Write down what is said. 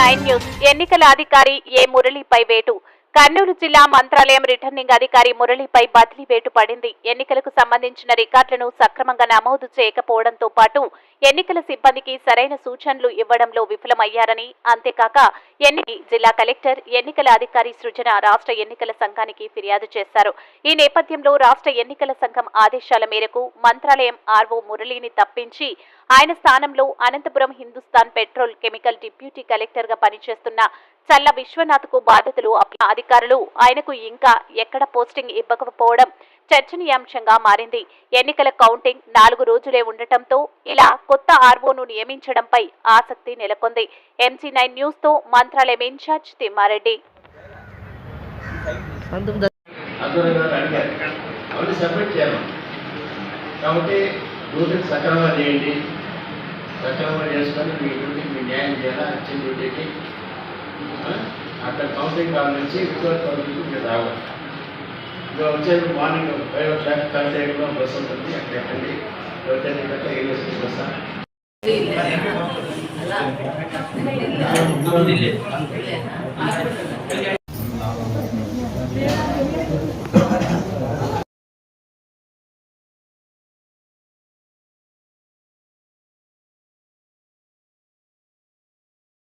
Nine news ఎన్నికల అధికారి ఏ మురళిపై వేటు. కర్నూలు జిల్లా మంత్రాలయం రిటర్నింగ్ అధికారి మురళిపై బదిలీ వేటు పడింది. ఎన్నికలకు సంబంధించిన రికార్డులను సక్రమంగా నమోదు చేయకపోవడంతో పాటు ఎన్నికల సిబ్బందికి సరైన సూచనలు ఇవ్వడంలో విఫలమయ్యారని అంతేకాక ఎన్ని జిల్లా కలెక్టర్ ఎన్నికల అధికారి సృజన రాష్ట్ర ఎన్నికల సంఘానికి ఫిర్యాదు చేశారు. ఈ నేపథ్యంలో రాష్ట్ర ఎన్నికల సంఘం ఆదేశాల మేరకు మంత్రాలయం ఆర్వో మురళిని తప్పించి ఆయన స్థానంలో Anantapuram Hindustan petrol chemical deputy కలెక్టర్గా పనిచేస్తున్న చల్ల విశ్వనాథ్కు బాధ్యతలు అధికారులు. ఆయనకు ఇంకా ఎక్కడ పోస్టింగ్ ఇవ్వకపోవడం చర్చనీయాంశంగా మారింది. ఎన్నికల కౌంటింగ్ నాలుగు రోజులే ఉండటంతో ఇలా కొత్త ఆర్వోను నియమించడంపై ఆసక్తి నెలకొంది. ఎంసీ నైన్ న్యూస్తో మంత్రాలయం ఇన్ఛార్జ్ తిమ్మారెడ్డి. కాబట్టి డ్యూటీని సక్రమంగా చేయండి. సక్రమంగా చేసుకొని మీ మీ న్యాయం డ్యూటీకి అక్కడ కౌన్సిలింగ్ కాల్ నుంచి వితౌట్ కౌన్సిలింగ్ మీరు రావాలి. ఇక్కడ వచ్చేది morning five o'clock thirty ఎయిట్లో బస్ ఉంటుంది అక్కడ ఎక్కండి వచ్చేది కంటే యూనివర్సిటీ బస్సా